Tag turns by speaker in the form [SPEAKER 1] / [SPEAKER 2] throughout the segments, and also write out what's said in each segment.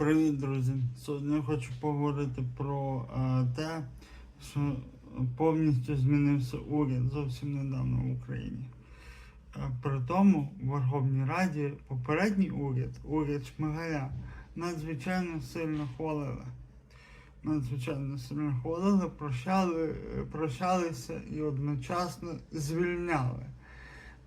[SPEAKER 1] Привіт, друзі! Сьогодні я хочу поговорити про е, те, що повністю змінився уряд зовсім недавно в Україні. Е, при тому в Верховній Раді попередній уряд, уряд Шмигаля, надзвичайно сильно хвалили. Надзвичайно сильно хвалили, прощали, е, прощалися і одночасно звільняли.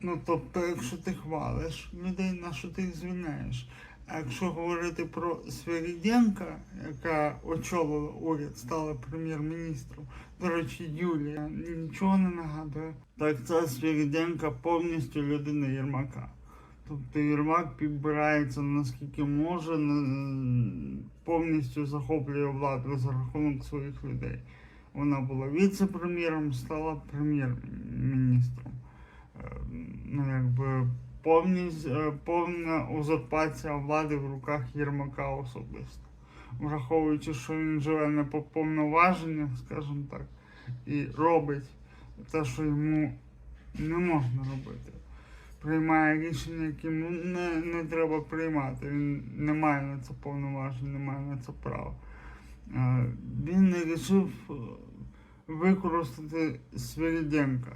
[SPEAKER 1] Ну, тобто, якщо ти хвалиш людей, на що ти їх звільняєш? А якщо говорити про Свиріденка, яка очолила уряд, стала прем'єр-міністром, до речі, Юлія нічого не нагадує. Так це Свиріденка повністю людина Єрмака. Тобто Єрмак підбирається наскільки може, повністю захоплює владу за рахунок своїх людей. Вона була віце-прем'єром, стала прем'єр-міністром. Повність, е, повна узурпація влади в руках Єрмака особисто. Враховуючи, що він живе не по повноваженнях, скажімо так, і робить те, що йому не можна робити. Приймає рішення, які не, не треба приймати. Він не має на це повноважень, не має на це права. Е, Він не рішив е, використати Свиріденка,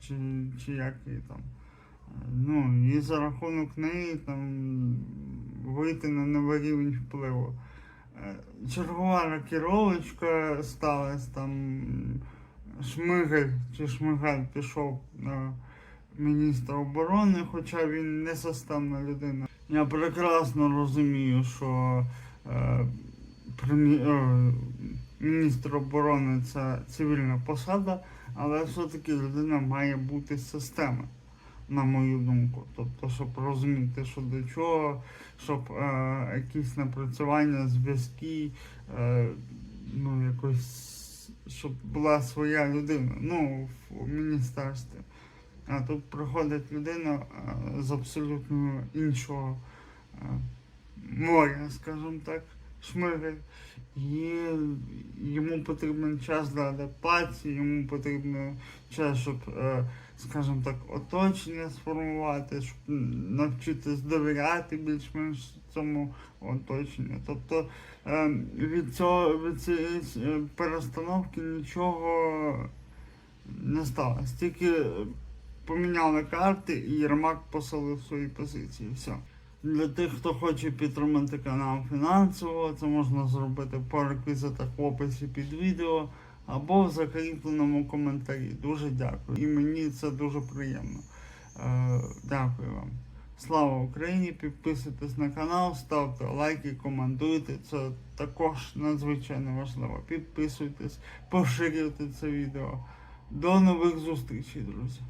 [SPEAKER 1] чи, чи як її там. Ну, і за рахунок неї там вийти на новий рівень впливу. Е, Чергова рокіровочка сталася там. Шмигаль чи Шмигаль пішов на міністра оборони, хоча він не системна людина. Я прекрасно розумію, що е, прем'є- е, міністр оборони це цивільна посада, але все-таки людина має бути з на мою думку. Тобто, щоб розуміти, що до чого, щоб е, якісь напрацювання, зв'язки, е, ну якось щоб була своя людина, ну, в міністерстві. А тут приходить людина е, з абсолютно іншого е, моря, скажімо так, шмигаль. І йому потрібен час для адаптації, йому потрібен час, щоб, е, скажімо так, оточення сформувати, щоб навчитись довіряти більш-менш цьому оточенню. Тобто е, від цього від цієї е, перестановки нічого не сталося. Тільки поміняли карти і Єрмак посилив свої позиції. Все. Для тих, хто хоче підтримати канал фінансово, це можна зробити по реквізитах в описі під відео або в закріпленому коментарі. Дуже дякую. І мені це дуже приємно. Е, дякую вам. Слава Україні! Підписуйтесь на канал, ставте лайки, коментуйте. Це також надзвичайно важливо. Підписуйтесь, поширюйте це відео. До нових зустрічей, друзі!